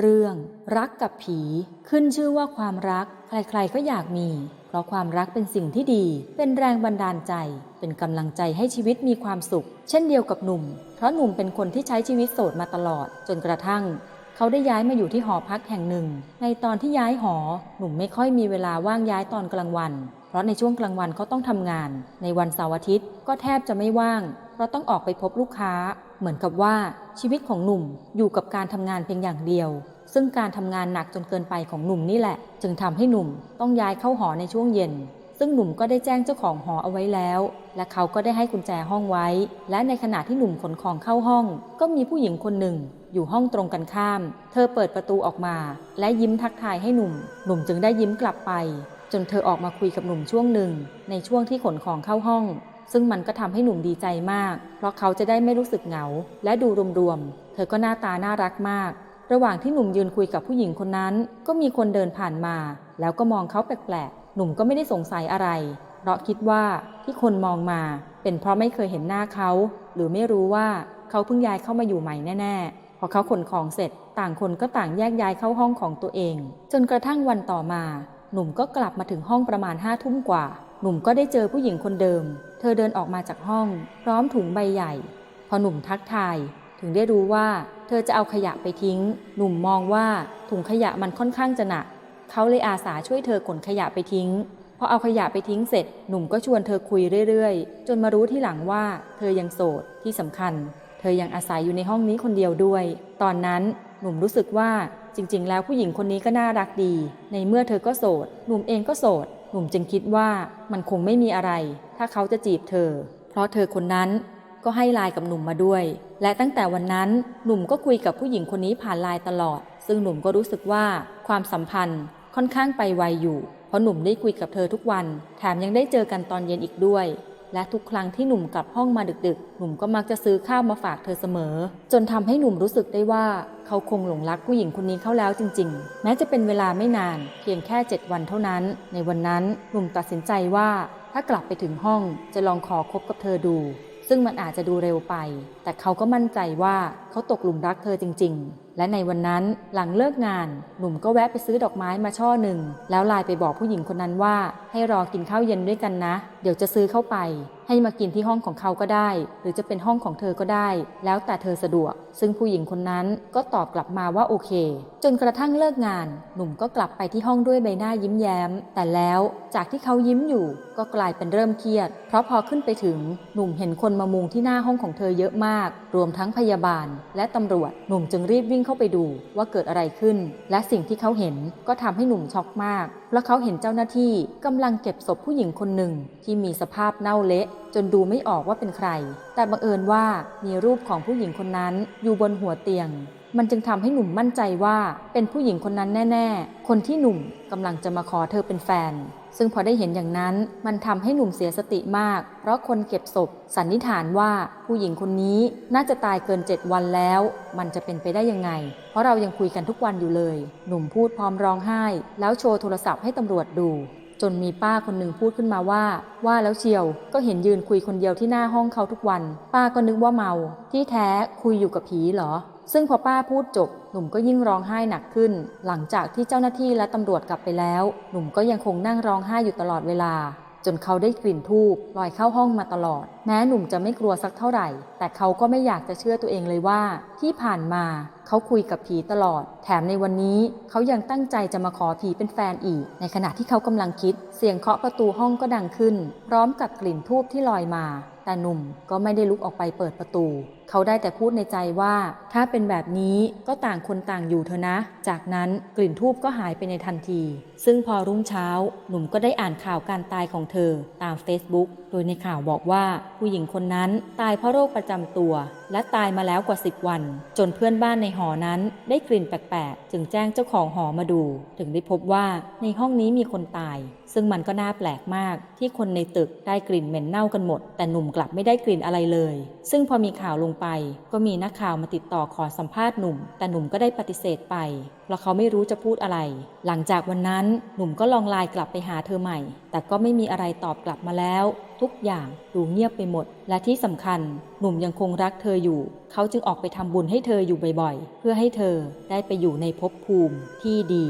เรื่องรักกับผีขึ้นชื่อว่าความรัก ใครๆก็อยากมี เพราะความรักเป็นสิ่งที่ดี เป็นแรงบันดาลใจ เป็นกำลังใจให้ชีวิตมีความสุข เช่นเดียวกับหนุ่ม เพราะหนุ่มเป็นคนที่ใช้ชีวิตโสดมาตลอด จนกระทั่ง เขาได้ย้ายมาอยู่ที่หอพักแห่งหนึ่ง ในตอนที่ย้ายหอ หนุ่มไม่ค่อยมีเวลาว่างย้ายตอนกลางวัน เพราะในช่วงกลางวันเขาต้องทำงาน ในวันเสาร์อาทิตย์ก็แทบจะไม่ว่าง เพราะต้องออกไปพบลูกค้า เหมือนกับว่าชีวิตของหนุ่มอยู่กับการทำงานเพียงอย่างเดียว ซึ่งการทำงานหนักจนเกินไปของหนุ่มนี่แหละ จึงทำให้หนุ่มต้องย้ายเข้าหอในช่วงเย็น ซึ่งหนุ่มก็ได้แจ้งเจ้าของหอเอาไว้แล้ว และเขาก็ได้ให้กุญแจห้องไว้ และในขณะที่หนุ่มขนของเข้าห้อง ก็มีผู้หญิงคนหนึ่ง อยู่ห้องตรงกันข้าม เธอเปิดประตูออกมา และยิ้มทักทายให้หนุ่ม หนุ่มจึงได้ยิ้มกลับไป จนเธอออกมาคุยกับหนุ่มช่วงหนึ่ง ในช่วงที่ขนของเข้าห้อง ซึ่งมันก็ทำให้หนุ่มดีใจมาก เพราะเขาจะได้ไม่รู้สึกเหงา และดูรวมๆ เธอก็หน้าตาน่ารักมาก ระหว่างที่หนุ่มยืนคุยกับผู้หญิงคนนั้น ก็มีคนเดินผ่านมา แล้วก็มองเขาแปลกๆ หนุ่มก็ไม่ได้สงสัยอะไร เพราะคิดว่าที่คนมองมา เป็นเพราะไม่เคยเห็นหน้าเขา หรือไม่รู้ว่าเขาเพิ่งย้ายเข้ามาอยู่ใหม่แน่ๆ พอเขาขนของเสร็จ ต่างคนก็ต่างแยกย้ายเข้าห้องของตัวเอง จนกระทั่งวันต่อมา หนุ่มก็กลับมาถึงห้องประมาณห้าทุ่มกว่า หนุ่มก็ได้เจอผู้หญิงคนเดิม เธอเดินออกมาจากห้อง พร้อมถุงใบใหญ่ พอหนุ่มทักทาย ถึงได้รู้ว่า เธอจะเอาขยะไปทิ้ง หนุ่มมองว่าถุงขยะมันค่อนข้างจะหนัก เขาเลยอาสาช่วยเธอขนขยะไปทิ้ง พอเอาขยะไปทิ้งเสร็จ หนุ่มก็ชวนเธอคุยเรื่อยๆ จนมารู้ที่หลังว่า เธอยังโสด ที่สำคัญ เธอยังอาศัยอยู่ในห้องนี้คนเดียวด้วย ตอนนั้นหนุ่มรู้สึกว่าจริงๆ แล้วผู้หญิงคนนี้ก็น่ารักดี ในเมื่อเธอก็โสด หนุ่มเองก็โสด หนุ่มจึงคิดว่ามันคงไม่มีอะไร ถ้าเขาจะจีบเธอ เพราะเธอคนนั้นก็ให้ไลน์กับหนุ่มมาด้วย และตั้งแต่วันนั้นหนุ่มก็คุยกับผู้หญิงคนนี้ผ่านไลน์ตลอด ซึ่งหนุ่มก็รู้สึกว่าความสัมพันธ์ค่อนข้างไปไวอยู่ เพราะหนุ่มได้คุยกับเธอทุกวัน แถมยังได้เจอกันตอนเย็นอีกด้วย และทุกครั้งที่หนุ่มกลับห้องมาดึกๆ หนุ่มก็มักจะซื้อข้าวมาฝากเธอเสมอ จนทำให้หนุ่มรู้สึกได้ว่าเขาคงหลงรักผู้หญิงคนนี้เข้าแล้วจริง ๆ แม้จะเป็นเวลาไม่นาน เพียงแค่ 7 วันเท่านั้น ในวันนั้นหนุ่มตัดสินใจว่าถ้ากลับไปถึงห้องจะลองขอคบกับเธอดู ซึ่งมันอาจจะดูเร็วไป แต่เขาก็มั่นใจว่าเขาตกหลุมรักเธอจริง ๆและในวันนั้นหลังเลิกงาน หนุ่มก็แวะไปซื้อดอกไม้มาช่อหนึ่ง แล้วไลน์ไปบอกผู้หญิงคนนั้นว่า ให้รอกินข้าวเย็นด้วยกันนะ เดี๋ยวจะซื้อเข้าไป ให้มากินที่ห้องของเขาก็ได้ หรือจะเป็นห้องของเธอก็ได้ แล้วแต่เธอสะดวก ซึ่งผู้หญิงคนนั้นก็ตอบกลับมาว่าโอเค จนกระทั่งเลิกงาน หนุ่มก็กลับไปที่ห้องด้วยใบหน้ายิ้มแย้ม แต่แล้วจากที่เขายิ้มอยู่ ก็กลายเป็นเริ่มเครียด เพราะพอขึ้นไปถึงหนุ่มเห็นคนมามุงที่หน้าห้องของเธอเยอะมาก รวมทั้งพยาบาล และตำรวจหนุ่มจึงรีบวิ่งเข้าไปดูว่าเกิดอะไรขึ้น และสิ่งที่เขาเห็นก็ทำให้หนุ่มช็อกมาก เพราะเขาเห็นเจ้าหน้าที่กำลังเก็บศพผู้หญิงคนหนึ่ง ที่มีสภาพเน่าเละ จนดูไม่ออกว่าเป็นใคร แต่บังเอิญว่ามีรูปของผู้หญิงคนนั้นอยู่บนหัวเตียงมันจึงทำให้หนุ่มมั่นใจว่าเป็นผู้หญิงคนนั้นแน่ ๆ คนที่หนุ่มกำลังจะมาขอเธอเป็นแฟน ซึ่งพอได้เห็นอย่างนั้นมันทำให้หนุ่มเสียสติมาก เพราะคนเก็บศพสันนิษฐานว่าผู้หญิงคนนี้น่าจะตายเกิน7วันแล้ว มันจะเป็นไปได้ยังไง เพราะเรายังคุยกันทุกวันอยู่เลย หนุ่มพูดพร้อมร้องไห้ แล้วโชว์โทรศัพท์ให้ตำรวจดูจนมีป้าคนหนึ่งพูดขึ้นมาว่า ว่าแล้วเชียวก็เห็นยืนคุยคนเดียวที่หน้าห้องเขาทุกวัน ป้าก็นึกว่าเมา ที่แท้คุยอยู่กับผีเหรอ ซึ่งพอป้าพูดจบ หนุ่มก็ยิ่งร้องไห้หนักขึ้น หลังจากที่เจ้าหน้าที่และตำรวจกลับไปแล้ว หนุ่มก็ยังคงนั่งร้องไห้อยู่ตลอดเวลา จนเขาได้กลิ่นทูบลอยเข้าห้องมาตลอด แม้หนุ่มจะไม่กลัวสักเท่าไหร่ แต่เขาก็ไม่อยากจะเชื่อตัวเองเลยว่า ที่ผ่านมาเขาคุยกับผีตลอด แถมในวันนี้เขายังตั้งใจจะมาขอผีเป็นแฟนอีก ในขณะที่เขากำลังคิด เสียงเคาะประตูห้องก็ดังขึ้น พร้อมกับกลิ่นทูบที่ลอยมา แต่หนุ่มก็ไม่ได้ลุกออกไปเปิดประตู เขาได้แต่พูดในใจว่า ถ้าเป็นแบบนี้ก็ต่างคนต่างอยู่เถอะนะ จากนั้นกลิ่นทูบก็หายไปในทันที ซึ่งพอรุ่งเช้า หนุ่มก็ได้อ่านข่าวการตายของเธอตาม Facebook โดยในข่าวบอกว่าผู้หญิงคนนั้นตายเพราะโรคประจำตัว และตายมาแล้วกว่า 10 วัน จนเพื่อนบ้านในหอนั้นได้กลิ่นแปลกๆ จึงแจ้งเจ้าของหอมาดู ถึงได้พบว่าในห้องนี้มีคนตาย ซึ่งมันก็น่าแปลกมากที่คนในตึกได้กลิ่นเหม็นเน่ากันหมด แต่หนุ่มกลับไม่ได้กลิ่นอะไรเลย ซึ่งพอมีข่าวลงไป ก็มีนักข่าวมาติดต่อขอสัมภาษณ์หนุ่ม แต่หนุ่มก็ได้ปฏิเสธไป เพราะเขาไม่รู้จะพูดอะไร หลังจากวันนั้นหนุ่มก็ลองไลน์กลับไปหาเธอใหม่ แต่ก็ไม่มีอะไรตอบกลับมาแล้ว ทุกอย่างดูเงียบไปหมด และที่สำคัญ หนุ่มยังคงรักเธออยู่ เขาจึงออกไปทำบุญให้เธออยู่บ่อยๆ เพื่อให้เธอได้ไปอยู่ในภพภูมิที่ดี